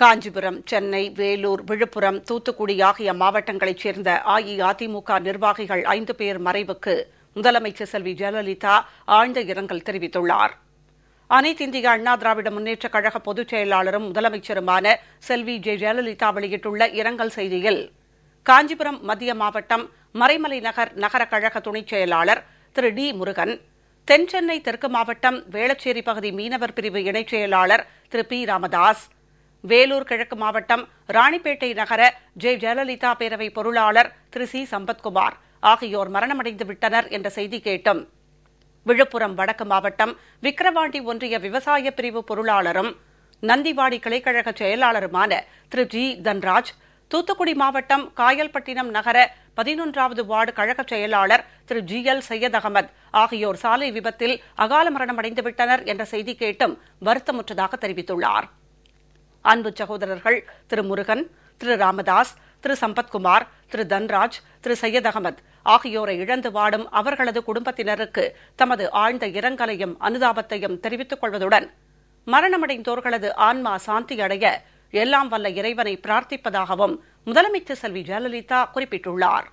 காஞ்சிபுரம் சென்னை வேலூர் விழுப்புரம் தூத்துக்குடி ஆகிய மாவட்டங்களைச் சேர்ந்த அஇஅதிமுக நிர்வாகிகள் ஐந்து பேர் மறைவுக்கு. முதலமைச்சர் செல்வி ஜெயலலிதா ஆழ்ந்த இரங்கல் தெரிவித்துள்ளார். அனைத்து இந்திய அண்ணா திராவிட முன்னேற்றக் கழக பொதுச் செயலாளரும் முதலமைச்சருமான செல்வி ஜெ. ஜெயலலிதா வெளியிட்டுள்ள இரங்கல் செய்தியில் காஞ்சிபுரம் மத்திய மாவட்டம் மறைமலை நகர் நகர கழக துணைச் செயலாளர் திரு. டி. முருகன் தென்சென்னை தெற்கு மாவட்டம் வேளச்சேரி பகுதி மீனவர் பிரிவு இணைச் செயலாளர் திரு. பி. ராமதாஸ் வேலூர் கிழக்கு மாவட்டம் ராணிப்பேட்டை நகர ஜெ. ஜெயலலிதா பேரவை பொருளாளர் திரு. சி. சம்பத்குமார் ஆகியோர் மரணமடைந்து விட்டனர் என்ற செய்தி கேட்டும். விழுப்புரம் வடக்கு மாவட்டம் விக்கிரவாண்டி ஒன்றிய விவசாய பிரிவு பொருளாளரும் நந்திவாடி கிளைக்கழக செயலாளருமான திரு. ஜி. தன்ராஜ் தூத்துக்குடி மாவட்டம் காயல்பட்டினம் நகர பதினொன்றாவது வார்டு கழக செயலாளர் திரு. ஜி. எல். சையத் அகமது ஆகியோர் சாலை விபத்தில் அகால மரணமடைந்து விட்டனர் என்ற செய்தி கேட்டும் வருத்தமுற்றதாக தெரிவித்துள்ளார். அன்பு சகோதரர்கள் திரு முருகன் திரு ராமதாஸ் திரு சம்பத்குமார் திரு தன்ராஜ் திரு சையத் அகமது ஆகியோரை இழந்து வாடும் அவர்களது குடும்பத்தினருக்கு தமது ஆழ்ந்த இரங்கலையும் அனுதாபத்தையும் தெரிவித்துக் கொள்வதுடன் மரணமடைந்தோர்களது ஆன்மா சாந்தி அடைய எல்லாம் வல்ல இறைவனை பிரார்த்திப்பதாகவும் முதலமைச்சர் செல்வி ஜெயலலிதா குறிப்பிட்டுள்ளார்.